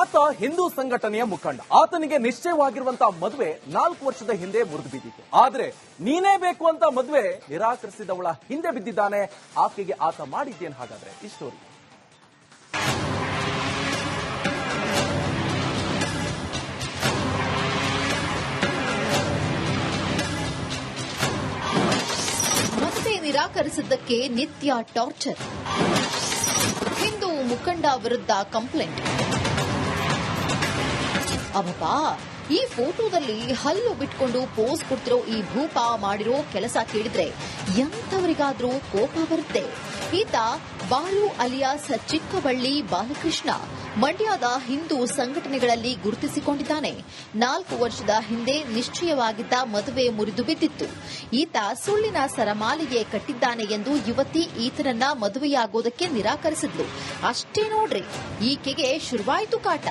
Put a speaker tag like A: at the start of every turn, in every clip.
A: ಆತ ಹಿಂದೂ ಸಂಘಟನೆಯ ಮುಖಂಡ. ಆತನಿಗೆ ನಿಶ್ಚಯವಾಗಿರುವಂತಹ ಮದುವೆ ನಾಲ್ಕು ವರ್ಷದ ಹಿಂದೆ ಮುರಿದು ಬಿದ್ದಿತ್ತು. ಆದ್ರೆ ನೀನೇ ಬೇಕು ಅಂತ ಮದುವೆ ನಿರಾಕರಿಸಿದವಳ ಹಿಂದೆ ಬಿದ್ದಿದ್ದಾನೆ. ಆಕೆಗೆ ಆತ ಮಾಡಿದ್ದೇನು ಹಾಗಾದ್ರೆ? ಇಷ್ಟೋರಿ
B: ಮತ್ತೆ ನಿರಾಕರಿಸಿದ್ದಕ್ಕೆ ನಿತ್ಯ ಟಾರ್ಚರ್. ಹಿಂದೂ ಮುಖಂಡ ವಿರುದ್ಧ ಕಂಪ್ಲೇಂಟ್. ಅಬ್ಬಾ ಈ ಫೋಟೋದಲ್ಲಿ ಹಲ್ಲು ಬಿಟ್ಕೊಂಡು ಪೋಸ್ ಕೊಡ್ತಿರೋ ಈ ಭೂಪ ಮಾಡಿರೋ ಕೆಲಸ ಕೇಳಿದ್ರೆ ಎಂಥವರಿಗಾದ್ರೂ ಕೋಪ ಬರುತ್ತೆ. ಈತ ಬಾಲು ಅಲಿಯಾಸ್ ಚಿಕ್ಕಬಳ್ಳಿ ಬಾಲಕೃಷ್ಣ, ಮಂಡ್ಯದ ಹಿಂದೂ ಸಂಘಟನೆಗಳಲ್ಲಿ ಗುರುತಿಸಿಕೊಂಡಿದ್ದಾನೆ. ನಾಲ್ಕು ವರ್ಷದ ಹಿಂದೆ ನಿಶ್ಚಯವಾಗಿದ್ದ ಮದುವೆ ಮುರಿದು ಬಿದ್ದಿತ್ತು. ಈತ ಸುಳ್ಳಿನ ಸರಮಾಲಿಗೆ ಕಟ್ಟಿದ್ದಾನೆ ಎಂದು ಯುವತಿ ಈತನನ್ನ ಮದುವೆಯಾಗೋದಕ್ಕೆ ನಿರಾಕರಿಸಿದ್ಲು. ಅಷ್ಟೇ ನೋಡ್ರಿ, ಈಕೆಗೆ ಶುರುವಾಯಿತು ಕಾಟ.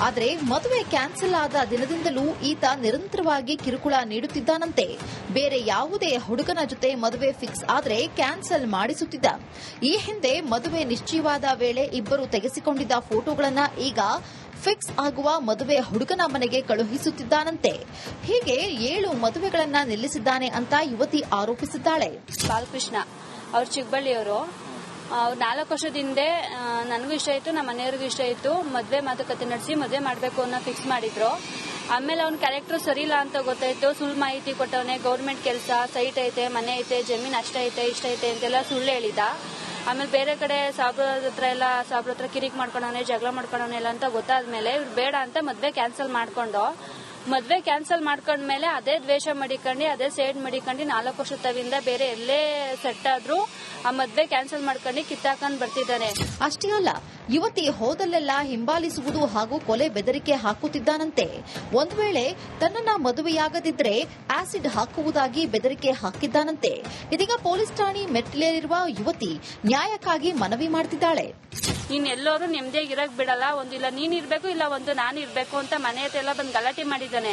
B: ಆದ್ರೆ ಮದುವೆ ಕ್ಯಾನ್ಸಲ್ ಆದ ದಿನದಿಂದಲೂ ಈತ ನಿರಂತರವಾಗಿ ಕಿರುಕುಳ ನೀಡುತ್ತಿದ್ದಾನಂತೆ. ಬೇರೆ ಯಾವುದೇ ಹುಡುಗನ ಜೊತೆ ಮದುವೆ ಫಿಕ್ಸ್ ಆದರೆ ಕ್ಯಾನ್ಸಲ್ ಮಾಡಿಸುತ್ತಿದ್ದ. ಈ ಹಿಂದೆ ಮದುವೆ ನಿಶ್ಚಯವಾದ ವೇಳೆ ಇಬ್ಬರು ತೆಗೆಸಿಕೊಂಡಿದ್ದ ಫೋಟೋಗಳನ್ನು ಈಗ ಫಿಕ್ಸ್ ಆಗುವ ಮದುವೆ ಹುಡುಗನ ಮನೆಗೆ ಕಳುಹಿಸುತ್ತಿದ್ದಾನಂತೆ. ಹೀಗೆ ಏಳು ಮದುವೆಗಳನ್ನ ನಿಲ್ಲಿಸಿದ್ದಾನೆ ಅಂತ ಯುವತಿ ಆರೋಪಿಸಿದ್ದಾಳೆ.
C: ಬಾಲಕೃಷ್ಣ, ಅವರು ಚಿಕ್ಕಬಳ್ಳಿಯವರು. ನಾಲ್ಕು ವರ್ಷದ ಹಿಂದೆ ನನಗೂ ಇಷ್ಟ ಆಯ್ತು, ನಮ್ಮ ಮನೆಯವ್ರಿಗೂ ಇಷ್ಟ ಆಯ್ತು. ಮದ್ವೆ ಮಾತುಕತೆ ನಡೆಸಿ ಮದ್ವೆ ಮಾಡಬೇಕು ಅನ್ನೋ ಫಿಕ್ಸ್ ಮಾಡಿದ್ರು. ಆಮೇಲೆ ಅವ್ನ ಕ್ಯಾರೆಕ್ಟರ್ ಸರಿ ಇಲ್ಲ ಅಂತ ಗೊತ್ತಾಯ್ತು. ಸುಳ್ಳು ಮಾಹಿತಿ ಕೊಟ್ಟವನೆ ಗೌರ್ಮೆಂಟ್ ಕೆಲಸ ಸೈಟ್ ಐತೆ, ಮನೆ ಐತೆ, ಜಮೀನ್ ಅಷ್ಟ ಐತೆ, ಇಷ್ಟ ಐತೆ ಅಂತೆಲ್ಲ ಸುಳ್ಳು ಹೇಳಿದ. ಆಮೇಲೆ ಬೇರೆ ಕಡೆ ಸಾಬ್ರ ಹತ್ರ ಎಲ್ಲ, ಸಾಬ್ರ ಹತ್ರ ಕಿರಿಕ್ ಮಾಡ್ಕೊಂಡವನೆ ಜಗಳ ಮಾಡ್ಕೊಂಡವನೆ ಎಲ್ಲ ಅಂತ ಗೊತ್ತಾದ್ಮೇಲೆ ಇವ್ರು ಬೇಡ ಅಂತ ಮದ್ವೆ ಕ್ಯಾನ್ಸಲ್ ಮಾಡ್ಕೊಂಡು, ಮದ್ವೆ ಕ್ಯಾನ್ಸಲ್ ಮಾಡ್ಕೊಂಡ್ಮೇಲೆ ಅದೇ ದ್ವೇಷ ಮಡಿಕೊಂಡು, ಅದೇ ಸೇಡ್ ಮಡಿಕೊಂಡು ನಾಲ್ಕು ವರ್ಷ ತವಿಂದ ಬೇರೆ ಎಲ್ಲೇ ಸೆಟ್ ಆದ್ರೂ ಆ ಮದ್ವೆ ಕ್ಯಾನ್ಸಲ್ ಮಾಡ್ಕೊಂಡು ಕಿತ್ತಾಕೊಂಡ್ ಬರ್ತಿದ್ದಾನೆ.
B: ಅಷ್ಟೇ ಅಲ್ಲ ಯುವತಿ ಹೋದಲ್ಲೆಲ್ಲ ಹಿಂಬಾಲಿಸುವುದು ಹಾಗೂ ಕೊಲೆ ಬೆದರಿಕೆ ಹಾಕುತ್ತಿದ್ದಾನಂತೆ. ಒಂದು ವೇಳೆ ತನ್ನನ್ನ ಮದುವೆಯಾಗದಿದ್ರೆ ಆಸಿಡ್ ಹಾಕುವುದಾಗಿ ಬೆದರಿಕೆ ಹಾಕಿದ್ದಾನಂತೆ. ಇದೀಗ ಪೊಲೀಸ್ ಠಾಣೆ ಮೆಟ್ಟಿಲೇರಿರುವ ಯುವತಿ ನ್ಯಾಯಕ್ಕಾಗಿ ಮನವಿ ಮಾಡ್ತಿದ್ದಾಳೆ.
C: ನೀನೆಲ್ಲರೂ ನೆಮ್ಮದಿಯಾಗಿ ಇರಕ್ ಬಿಡಲ್ಲ. ಒಂದು ಇಲ್ಲ ನೀನ್ ಇರ್ಬೇಕು, ಇಲ್ಲ ಒಂದು ನಾನು ಇರ್ಬೇಕು ಅಂತ ಮನೆ ಹತ್ರ ಎಲ್ಲ ಬಂದು ಗಲಾಟೆ ಮಾಡಿದ್ದಾನೆ.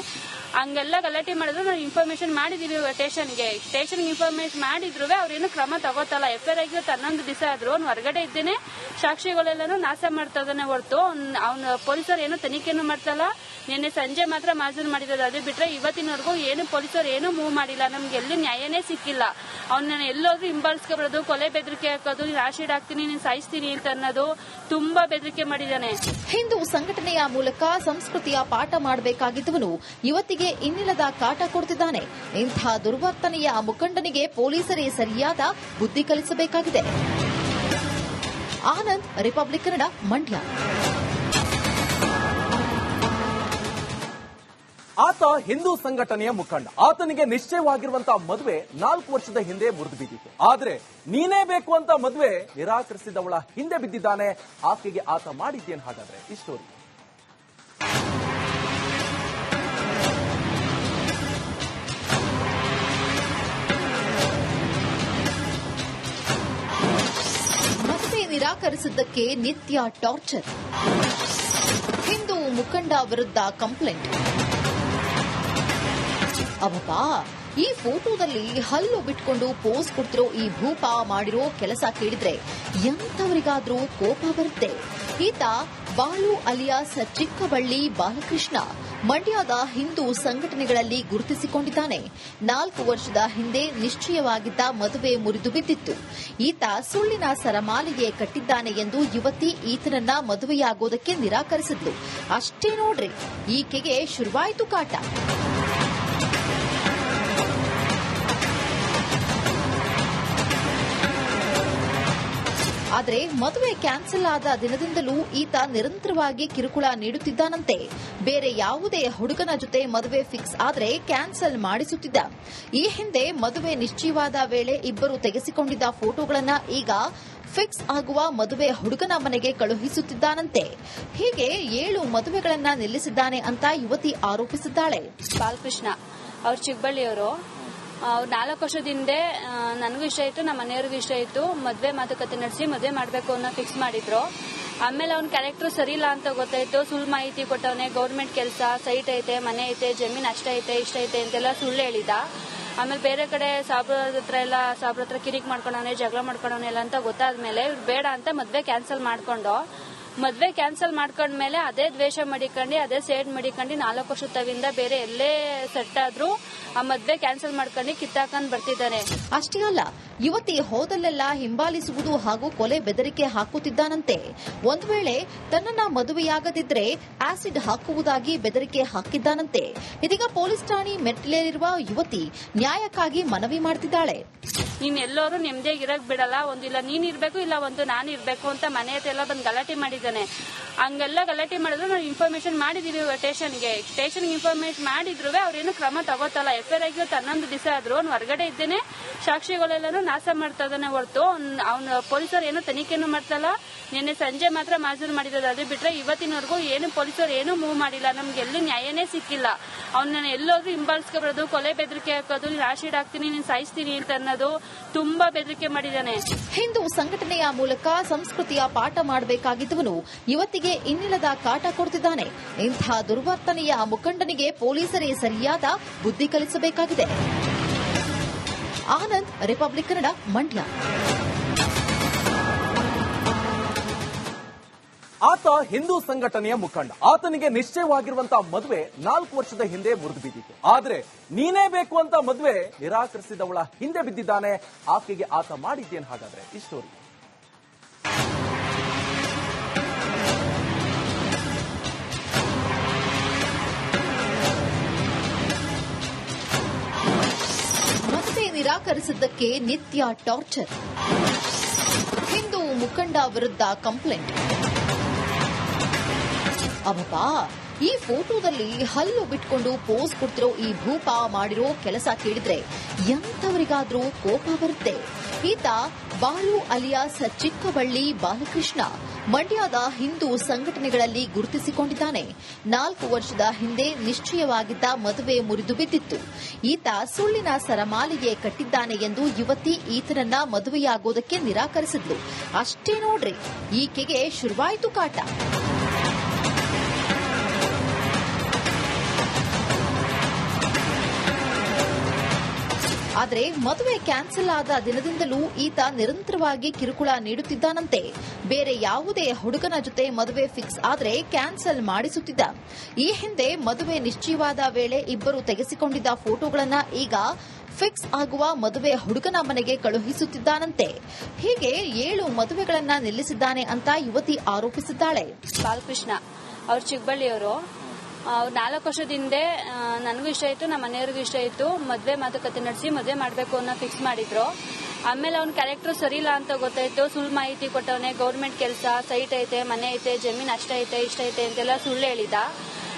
C: ಹಂಗೆಲ್ಲ ಗಲಾಟೆ ಮಾಡಿದ್ರು ನಾವು ಇನ್ಫಾರ್ಮೇಶನ್ ಮಾಡಿದೀವಿ ಸ್ಟೇಷನ್ಗೆ ಸ್ಟೇಷನ್ಗೆ ಇನ್ಫಾರ್ಮೇಶನ್ ಮಾಡಿದ್ರು ಅವ್ರೇನು ಕ್ರಮ ತಗೋತಲ್ಲ. ಎಫ್ ಐ ತನ್ನೊಂದು ಹನ್ನೊಂದು ದಿವಸ ಆದ್ರೂ ಹೊರಗಡೆ ಇದ್ದೇನೆ. ಸಾಕ್ಷಿಗಳೆಲ್ಲನೂ ನಾಶ ಮಾಡ್ತಾ ಹೊರತು ಅವ್ನ ಪೊಲೀಸರು ಏನು ತನಿಖೆನೂ ಮಾಡ್ತಲ್ಲ. ನಿನ್ನೆ ಸಂಜೆ ಮಾತ್ರ ಮಾಜೂರು ಮಾಡಿರೋದು. ಅದು ಬಿಟ್ರೆ ಇವತ್ತಿನವರೆಗೂ ಏನು ಪೊಲೀಸರು ಏನು ಮೂವ್ ಮಾಡಿಲ್ಲ. ನಮ್ಗೆ ಎಲ್ಲಿ ನ್ಯಾಯನೇ ಸಿಕ್ಕಿಲ್ಲ. ಅವ್ನ ಎಲ್ಲೋದ್ರೂ ಹಿಂಬಾಲಿಸ್ಕೊಬಿಡೋದು, ಕೊಲೆ ಬೆದರಿಕೆ ಹಾಕೋದು ರಾಶಿಡ್ ಹಾಕ್ತೀನಿ, ನೀನು ಸಾಯಿಸ್ತೀನಿ ಅಂತ ಅನ್ನೋದು ತುಂಬಾ ಬೆದರಿಕೆ ಮಾಡಿದ್ದಾನೆ
B: ಹಿಂದೂ ಸಂಘಟನೆಯ ಮೂಲಕ ಸಂಸ್ಕೃತಿಯ ಪಾಠ ಮಾಡಬೇಕಾಗಿದ್ದವನು ಯುವತಿಗೆ ಇನ್ನಿಲ್ಲದ ಕಾಟ ಕೊಡ್ತಿದ್ದಾನೆ. ಇಂಥ ದುರ್ವರ್ತನೆಯ ಮುಖಂಡನಿಗೆ ಪೊಲೀಸರೇ ಸರಿಯಾದ ಬುದ್ಧಿ ಕಲಿಸಬೇಕಾಗಿದೆ. ಆನಂದ್ ರಿಪಬ್ಲಿಕ್ ಕನ್ನಡ ಮಂಡ್ಯ.
A: ಆತ ಹಿಂದೂ ಸಂಘಟನೆಯ ಮುಖಂಡ. ಆತನಿಗೆ ನಿಶ್ಚಯವಾಗಿರುವಂತಹ ಮದುವೆ ನಾಲ್ಕು ವರ್ಷದ ಹಿಂದೆ ಮುರಿದು ಬಿದ್ದಿತ್ತು. ಆದ್ರೆ ನೀನೇ ಬೇಕು ಅಂತ ಮದುವೆ ನಿರಾಕರಿಸಿದವಳ ಹಿಂದೆ ಬಿದ್ದಿದ್ದಾನೆ. ಆಕೆಗೆ ಆತ ಮಾಡಿದ್ದೇನು ಹಾಗಾದ್ರೆ?
B: ಇಷ್ಟೋರಿ ನಿರಾಕರಿಸಿದ್ದಕ್ಕೆ ನಿತ್ಯ ಟಾರ್ಚರ್. ಹಿಂದೂ ಮುಖಂಡ ವಿರುದ್ಧ ಕಂಪ್ಲೇಂಟ್. ಅಬ್ಬಾ ಈ ಫೋಟೋದಲ್ಲಿ ಹಲ್ಲು ಬಿಟ್ಕೊಂಡು ಪೋಸ್ ಕೊಡ್ತಿರೋ ಈ ಭೂಪ ಮಾಡಿರೋ ಕೆಲಸ ಕೇಳಿದ್ರೆ ಎಂಥವರಿಗಾದ್ರೂ ಕೋಪ ಬರುತ್ತೆ. ಈತ ಬಾಲು ಅಲಿಯಾಸ್ ಚಿಕ್ಕಬಳ್ಳಿ ಬಾಲಕೃಷ್ಣ. ಮಂಡ್ಯದ ಹಿಂದೂ ಸಂಘಟನೆಗಳಲ್ಲಿ ಗುರುತಿಸಿಕೊಂಡಿದ್ದಾನೆ. ನಾಲ್ಕು ವರ್ಷದ ಹಿಂದೆ ನಿಶ್ಚಯವಾಗಿದ್ದ ಮದುವೆ ಮುರಿದು ಬಿದ್ದಿತ್ತು ಈತ ಸುಳ್ಳಿನ ಸರಮಾಲಿಗೆ ಕಟ್ಟಿದ್ದಾನೆ ಎಂದು ಯುವತಿ ಈತನನ್ನ ಮದುವೆಯಾಗೋದಕ್ಕೆ ನಿರಾಕರಿಸಿದ್ಲು. ಅಷ್ಟೇ ನೋಡ್ರಿ, ಈಕೆಗೆ ಶುರುವಾಯಿತು ಕಾಟ. ಆದ್ರೆ ಮದುವೆ ಕ್ಯಾನ್ಸಲ್ ಆದ ದಿನದಿಂದಲೂ ಈತ ನಿರಂತರವಾಗಿ ಕಿರುಕುಳ ನೀಡುತ್ತಿದ್ದಾನಂತೆ. ಬೇರೆ ಯಾವುದೇ ಹುಡುಗನ ಜೊತೆ ಮದುವೆ ಫಿಕ್ಸ್ ಆದರೆ ಕ್ಯಾನ್ಸಲ್ ಮಾಡಿಸುತ್ತಿದ್ದ. ಈ ಹಿಂದೆ ಮದುವೆ ನಿಶ್ಚಯವಾದ ವೇಳೆ ಇಬ್ಬರು ತೆಗೆಸಿಕೊಂಡಿದ್ದ ಫೋಟೋಗಳನ್ನ ಈಗ ಫಿಕ್ಸ್ ಆಗುವ ಮದುವೆ ಹುಡುಗನ ಮನೆಗೆ ಕಳುಹಿಸುತ್ತಿದ್ದಾನಂತೆ. ಹೀಗೆ ಏಳು ಮದುವೆಗಳನ್ನ ನಿಲ್ಲಿಸಿದ್ದಾನೆ ಅಂತ ಯುವತಿ ಆರೋಪಿಸಿದ್ದಾಳೆ.
C: ಬಾಲಕೃಷ್ಣ, ಅವರು ಚಿಕ್ಕಬಳ್ಳಿಯವರು. ನಾಲ್ಕು ವರ್ಷದ ಹಿಂದೆ ನನಗೂ ಇಷ್ಟ ಆಯ್ತು ನಮ್ಮ ಮನೆಯವ್ರಿಗೂ ಇಷ್ಟ ಆಯ್ತು ಮದ್ವೆ ಮಾತುಕತೆ ನಡೆಸಿ ಮದ್ವೆ ಮಾಡಬೇಕು ಅನ್ನೋ ಫಿಕ್ಸ್ ಮಾಡಿದ್ರು. ಆಮೇಲೆ ಅವ್ನ ಕ್ಯಾರೆಕ್ಟರ್ ಸರಿ ಇಲ್ಲ ಅಂತ ಗೊತ್ತಾಯ್ತು. ಸುಳ್ಳು ಮಾಹಿತಿ ಕೊಟ್ಟವನೇ ಗೌರ್ಮೆಂಟ್ ಕೆಲಸ ಸೈಟ್ ಐತೆ, ಮನೆ ಐತೆ, ಜಮೀನ್ ಅಷ್ಟ ಐತೆ, ಇಷ್ಟ ಐತೆ ಅಂತೆಲ್ಲ ಸುಳ್ಳು ಹೇಳಿದ. ಆಮೇಲೆ ಬೇರೆ ಕಡೆ ಸಾಬ್ರ ಹತ್ರ ಎಲ್ಲ ಸಾಬ್ರ ಹತ್ರ ಕಿರಿಕ್ ಮಾಡ್ಕೊಂಡವನೆ ಜಗಳ ಮಾಡ್ಕೊಂಡವನೆ ಎಲ್ಲ ಅಂತ ಗೊತ್ತಾದ್ಮೇಲೆ ಇವ್ರು ಬೇಡ ಅಂತ ಮದ್ವೆ ಕ್ಯಾನ್ಸಲ್ ಮಾಡ್ಕೊಂಡು ಮದ್ವೆ ಕ್ಯಾನ್ಸಲ್ ಮಾಡ್ಕೊಂಡ್ಮೇಲೆ ಅದೇ ದ್ವೇಷ ಮಡಿಕೊಂಡು ಅದೇ ಸೇಡ್ ಮಡಿಕೊಂಡು ನಾಲ್ಕು ವರ್ಷ ತವಿಂದ ಬೇರೆ ಎಲ್ಲೇ ಸೆಟ್ ಆದ್ರೂ ಆ ಮದ್ವೆ ಕ್ಯಾನ್ಸಲ್ ಮಾಡ್ಕೊಂಡು ಕಿತ್ತಾಕೊಂಡ್ ಬರ್ತಿದ್ದಾನೆ
B: ಅಷ್ಟೇ ಅಲ್ಲ ಯುವತಿ ಹೋದಲ್ಲೆಲ್ಲ ಹಿಂಬಾಲಿಸುವುದು ಹಾಗೂ ಕೊಲೆ ಬೆದರಿಕೆ ಹಾಕುತ್ತಿದ್ದಾನಂತೆ. ಒಂದ್ ವೇಳೆ ತನ್ನನ್ನ ಮದುವೆಯಾಗದಿದ್ರೆ ಆಸಿಡ್ ಹಾಕುವುದಾಗಿ ಬೆದರಿಕೆ ಹಾಕಿದ್ದಾನಂತೆ. ಇದೀಗ ಪೊಲೀಸ್ ಠಾಣೆ ಮೆಟ್ಟಿಲೇರಿರುವ ಯುವತಿ ನ್ಯಾಯಕ್ಕಾಗಿ ಮನವಿ ಮಾಡ್ತಿದ್ದಾಳೆ.
C: ನೀನ್ ಎಲ್ಲರೂ ನೆಮ್ಮದಿಯಾಗಿ ಇರಕ್ ಬಿಡಲ್ಲ ಒಂದಿಲ್ಲ ನೀನ್ ಇರ್ಬೇಕು ಇಲ್ಲ ಒಂದು ನಾನು ಇರ್ಬೇಕು ಅಂತ ಮನೆ ಹತ್ರ ಎಲ್ಲ ಬಂದು ಗಲಾಟೆ ಮಾಡಿದ್ದಾನೆ. ಹಂಗೆಲ್ಲ ಗಲಾಟೆ ಮಾಡಿದ್ರು, ನಾವು ಇನ್ಫಾರ್ಮೇಶನ್ ಮಾಡಿದೀವಿ ಸ್ಟೇಷನ್ಗೆ. ಸ್ಟೇಷನ್ಗೆ ಇನ್ಫಾರ್ಮೇಶನ್ ಮಾಡಿದ್ರು ಅವ್ರೇನು ಕ್ರಮ ತಗೋತಲ್ಲ. ಎಫ್ ಐ ಆಗಿ ಹನ್ನೊಂದು ದಿವಸ ಆದ್ರು ಅವ್ನು ಹೊರಗಡೆ ಇದ್ದೇನೆ. ಸಾಕ್ಷಿಗಳೆಲ್ಲನೂ ನಾಶ ಮಾಡ್ತಾ ಇದ್ದಾನೆ ಹೊರತು. ಅವ್ನ ಪೊಲೀಸರು ಏನು ತನಿಖೆನೂ ಮಾಡ್ತಲ್ಲ. ನಿನ್ನೆ ಸಂಜೆ ಮಾತ್ರ ಮಾಜೂರು ಮಾಡಿರೋದು. ಅದು ಬಿಟ್ರೆ ಇವತ್ತಿನವರೆಗೂ ಏನು ಪೊಲೀಸರು ಏನು ಮೂವ್ ಮಾಡಿಲ್ಲ. ನಮ್ಗೆ ಎಲ್ಲಿ ನ್ಯಾಯನೇ ಸಿಕ್ಕಿಲ್ಲ. ಅವ್ನ ಎಲ್ಲೋದ್ರೂ ಹಿಂಬಾಲಿಸ್ಕೊಬಾರ್ದು ಕೊಲೆ ಬೆದರಿಕೆ ಹಾಕೋದು, ನೀನ್ ಆಶೀಡ್ ಹಾಕ್ತೀನಿ, ನೀನ್ ಸಾಯಿಸ್ತೀನಿ ಅಂತ ಅನ್ನೋದು ತುಂಬಾ ಬೆದರಿಕೆ ಮಾಡಿದ್ದಾನೆ
B: ಹಿಂದೂ ಸಂಘಟನೆಯ ಮೂಲಕ ಸಂಸ್ಕೃತಿಯ ಪಾಠ ಮಾಡಬೇಕಾಗಿದ್ದವನು ಯುವತಿಗೆ ಇನ್ನಿಲ್ಲದ ಕಾಟ ಕೊಡ್ತಿದ್ದಾನೆ. ಇಂಥ ದುರ್ವರ್ತನೆಯ ಮುಖಂಡನಿಗೆ ಪೊಲೀಸರೇ ಸರಿಯಾದ ಬುದ್ಧಿ ಕಲಿಸಬೇಕಾಗಿದೆ. ಆನಂದ್, ರಿಪಬ್ಲಿಕ್ ಕನ್ನಡ, ಮಂಡ್ಯ.
A: ಆತ ಹಿಂದೂ ಸಂಘಟನೆಯ ಮುಖಂಡ. ಆತನಿಗೆ ನಿಶ್ಚಯವಾಗಿರುವಂತಹ ಮದುವೆ ನಾಲ್ಕು ವರ್ಷದ ಹಿಂದೆ ಮುರಿದು ಬಿದ್ದಿತ್ತು. ಆದ್ರೆ ನೀನೇ ಬೇಕು ಅಂತ ಮದುವೆ ನಿರಾಕರಿಸಿದವಳ ಹಿಂದೆ ಬಿದ್ದಿದ್ದಾನೆ. ಆಕೆಗೆ ಆತ ಮಾಡಿದ್ದೇನು ಹಾಗಾದ್ರೆ?
B: ಮತ್ತೆ ನಿರಾಕರಿಸಿದ್ದಕ್ಕೆ ನಿತ್ಯ ಟಾರ್ಚರ್. ಹಿಂದೂ ಮುಖಂಡ ವಿರುದ್ಧ ಕಂಪ್ಲೇಂಟ್. ಅಬ್ಬಾ ಈ ಫೋಟೋದಲ್ಲಿ ಹಲ್ಲು ಬಿಟ್ಕೊಂಡು ಪೋಸ್ ಕೊಡ್ತಿರೋ ಈ ಭೂಪ ಮಾಡಿರೋ ಕೆಲಸ ಕೇಳಿದ್ರೆ ಎಂತವರಿಗಾದ್ರೂ ಕೋಪ ಬರುತ್ತೆ. ಈತ ಬಾಲು ಅಲಿಯಾಸ್ ಚಿಕ್ಕಬಳ್ಳಿ ಬಾಲಕೃಷ್ಣ, ಮಂಡ್ಯದ ಹಿಂದೂ ಸಂಘಟನೆಗಳಲ್ಲಿ ಗುರುತಿಸಿಕೊಂಡಿದ್ದಾನೆ. ನಾಲ್ಕು ವರ್ಷದ ಹಿಂದೆ ನಿಶ್ಚಯವಾಗಿದ್ದ ಮದುವೆ ಮುರಿದು ಬಿದ್ದಿತ್ತು. ಈತ ಸುಳ್ಳಿನ ಸರಮಾಲಿಗೆ ಕಟ್ಟಿದ್ದಾನೆ ಎಂದು ಯುವತಿ ಈತನನ್ನ ಮದುವೆಯಾಗೋದಕ್ಕೆ ನಿರಾಕರಿಸಿದ್ಲು. ಅಷ್ಟೇ ನೋಡ್ರಿ, ಈಕೆಗೆ ಶುರುವಾಯಿತು ಕಾಟ. ಆದರೆ ಮದುವೆ ಕ್ಯಾನ್ಸಲ್ ಆದ ದಿನದಿಂದಲೂ ಈತ ನಿರಂತರವಾಗಿ ಕಿರುಕುಳ ನೀಡುತ್ತಿದ್ದಾನಂತೆ. ಬೇರೆ ಯಾವುದೇ ಹುಡುಗನ ಜೊತೆ ಮದುವೆ ಫಿಕ್ಸ್ ಆದರೆ ಕ್ಯಾನ್ಸಲ್ ಮಾಡಿಸುತ್ತಿದ್ದ. ಈ ಹಿಂದೆ ಮದುವೆ ನಿಶ್ಚಯವಾದ ವೇಳೆ ಇಬ್ಬರು ತೆಗೆಸಿಕೊಂಡಿದ್ದ ಫೋಟೋಗಳನ್ನು ಈಗ ಫಿಕ್ಸ್ ಆಗುವ ಮದುವೆ ಹುಡುಗನ ಮನೆಗೆ ಕಳುಹಿಸುತ್ತಿದ್ದಾನಂತೆ. ಹೀಗೆ ಏಳು ಮದುವೆಗಳನ್ನು ನಿಲ್ಲಿಸಿದ್ದಾನೆ ಅಂತ ಯುವತಿ ಆರೋಪಿಸಿದ್ದಾಳೆ.
C: ಬಾಲಕೃಷ್ಣ, ಅವರು ಚಿಕ್ಕಬಳ್ಳಿಯವರು. ನಾಲ್ಕು ವರ್ಷದ ಹಿಂದೆ ನನಗೂ ಇಷ್ಟ ಆಯ್ತು, ನಮ್ಮ ಮನೆಯವ್ರಿಗೂ ಇಷ್ಟ ಆಯ್ತು. ಮದ್ವೆ ಮಾತುಕತೆ ನಡೆಸಿ ಮದ್ವೆ ಮಾಡಬೇಕು ಅನ್ನೋ ಫಿಕ್ಸ್ ಮಾಡಿದ್ರು. ಆಮೇಲೆ ಅವ್ನ ಕ್ಯಾರೆಕ್ಟರ್ ಸರಿ ಇಲ್ಲ ಅಂತ ಗೊತ್ತಾಯ್ತು. ಸುಳ್ಳು ಮಾಹಿತಿ ಕೊಟ್ಟವನೇ ಗೌರ್ಮೆಂಟ್ ಕೆಲಸ ಸೈಟ್ ಐತೆ, ಮನೆ ಐತೆ, ಜಮೀನ್ ಅಷ್ಟ ಐತೆ, ಇಷ್ಟ ಐತೆ ಅಂತೆಲ್ಲ ಸುಳ್ಳು ಹೇಳಿದ.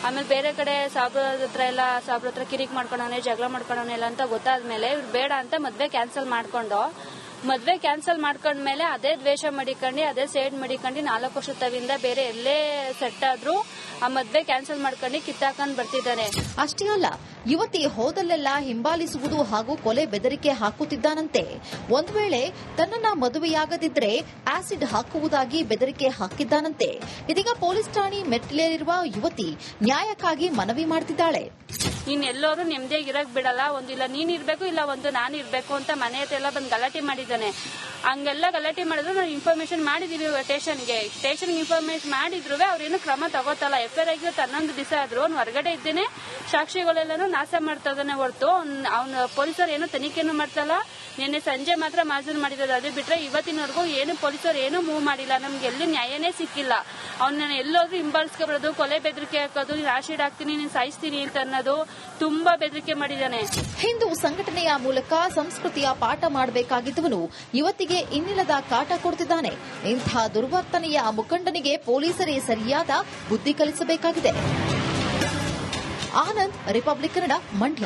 C: ಆಮೇಲೆ ಬೇರೆ ಕಡೆ ಸಾಬ್ರ ಹತ್ರ ಎಲ್ಲ, ಸಾಬ್ರ ಹತ್ರ ಕಿರಿಕ್ ಮಾಡ್ಕೊಂಡವನೇ ಜಗಳ ಮಾಡ್ಕೊಂಡವನೇ ಇಲ್ಲ ಅಂತ ಗೊತ್ತಾದ್ಮೇಲೆ ಇವ್ರು ಬೇಡ ಅಂತ ಮದ್ವೆ ಕ್ಯಾನ್ಸಲ್ ಮಾಡ್ಕೊಂಡು ಮದ್ವೆ ಕ್ಯಾನ್ಸಲ್ ಮಾಡ್ಕೊಂಡ್ಮೇಲೆ ಅದೇ ದ್ವೇಷ ಮಡಿಕೊಂಡು, ಅದೇ ಸೇಡ್ ಮಡಿಕೊಂಡು ನಾಲ್ಕು ವರ್ಷ ತವಿಂದ ಬೇರೆ ಎಲ್ಲೇ ಸೆಟ್ ಆದ್ರೂ ಆ ಮದ್ವೆ ಕ್ಯಾನ್ಸಲ್ ಮಾಡ್ಕೊಂಡು ಕಿತ್ತಾಕೊಂಡ್ ಬರ್ತಿದ್ದಾರೆ
B: ಅಷ್ಟೇ ಅಲ್ಲ ಯುವತಿ ಹೋದಲ್ಲೆಲ್ಲ ಹಿಂಬಾಲಿಸುವುದು ಹಾಗೂ ಕೊಲೆ ಬೆದರಿಕೆ ಹಾಕುತ್ತಿದ್ದಾನಂತೆ. ಒಂದು ವೇಳೆ ತನ್ನನ್ನ ಮದುವೆಯಾಗದಿದ್ರೆ ಆಸಿಡ್ ಹಾಕುವುದಾಗಿ ಬೆದರಿಕೆ ಹಾಕಿದ್ದಾನಂತೆ. ಇದೀಗ ಪೊಲೀಸ್ ಠಾಣೆ ಮೆಟ್ಟಿಲೇರಿರುವ ಯುವತಿ ನ್ಯಾಯಕ್ಕಾಗಿ ಮನವಿ ಮಾಡ್ತಿದ್ದಾಳೆ.
C: ನೀನ್ ಎಲ್ಲರೂ ನೆಮ್ಮದಿಯಾಗಿ ಇರಕ್ ಬಿಡಲ್ಲ. ಒಂದು ಇಲ್ಲ ನೀನ್ ಇರ್ಬೇಕು, ಇಲ್ಲ ಒಂದು ನಾನು ಇರ್ಬೇಕು ಅಂತ ಮನೆ ಹತ್ರ ಎಲ್ಲ ಬಂದು ಗಲಾಟೆ ಮಾಡಿದ್ದಾನೆ. ಹಂಗೆಲ್ಲ ಗಲಾಟೆ ಮಾಡಿದ್ರು, ನಾವು ಇನ್ಫಾರ್ಮೇಶನ್ ಮಾಡಿದೀವಿ ಸ್ಟೇಷನ್ಗೆ ಸ್ಟೇಷನ್ ಇನ್ಫಾರ್ಮೇಶನ್ ಮಾಡಿದ್ರು ಅವ್ರೇನು ಕ್ರಮ ತಗೋತಲ್ಲ. ಎಫ್ ಐ ತನ್ನೊಂದು ಹನ್ನೊಂದು ದಿವಸ ಆದ್ರು ಹೊರಗಡೆ ಇದ್ದೇನೆ. ಸಾಕ್ಷಿಗಳೆಲ್ಲನೂ ನಾಶ ಮಾಡ್ತಾ ಇದ್ದಾನೆ ಹೊರತು ಅವ್ನ ಪೊಲೀಸರು ಏನು ತನಿಖೆನೂ ಮಾಡ್ತಲ್ಲ ನಿನ್ನೆ ಸಂಜೆ ಮಾತ್ರ ಮಾಜೂರು ಮಾಡಿದ್ದಾರೆ ಅದು ಬಿಟ್ರೆ ಇವತ್ತಿನವರೆಗೂ ಏನು ಪೊಲೀಸರು ಏನು ಮೂವ್ ಮಾಡಿಲ್ಲ. ನಮ್ಗೆ ಎಲ್ಲಿ ನ್ಯಾಯನೇ ಸಿಕ್ಕಿಲ್ಲ. ಅವ್ನ ಎಲ್ಲೋದ್ರೂ ಹಿಂಬಾಲಿಸ್ಕೊಬಾರ್ದು, ಕೊಲೆ ಬೆದರಿಕೆ ಹಾಕೋದು ರಾಶಿಡ್ ಹಾಕ್ತೀನಿ, ನೀನು ಸಾಯಿಸ್ತೀನಿ ಅಂತ ಅನ್ನೋದು ತುಂಬಾ ಬೆದರಿಕೆ ಮಾಡಿದ್ದಾನೆ
B: ಹಿಂದೂ ಸಂಘಟನೆಯ ಮೂಲಕ ಸಂಸ್ಕೃತಿಯ ಪಾಠ ಮಾಡಬೇಕಾಗಿದ್ದವನು ಇವತ್ತಿಗೆ ಇನ್ನಿಲ್ಲದ ಕಾಟ ಕೊಡ್ತಿದ್ದಾನೆ. ಇಂಥ ದುರ್ವರ್ತನೆಯ ಮುಖಂಡನಿಗೆ ಪೊಲೀಸರೇ ಸರಿಯಾದ ಬುದ್ಧಿ ಕಲಿಸಬೇಕಾಗಿದೆ. ಆನಂದ್ ರಿಪಬ್ಲಿಕ್ ಕನ್ನಡ ಮಂಡ್ಯ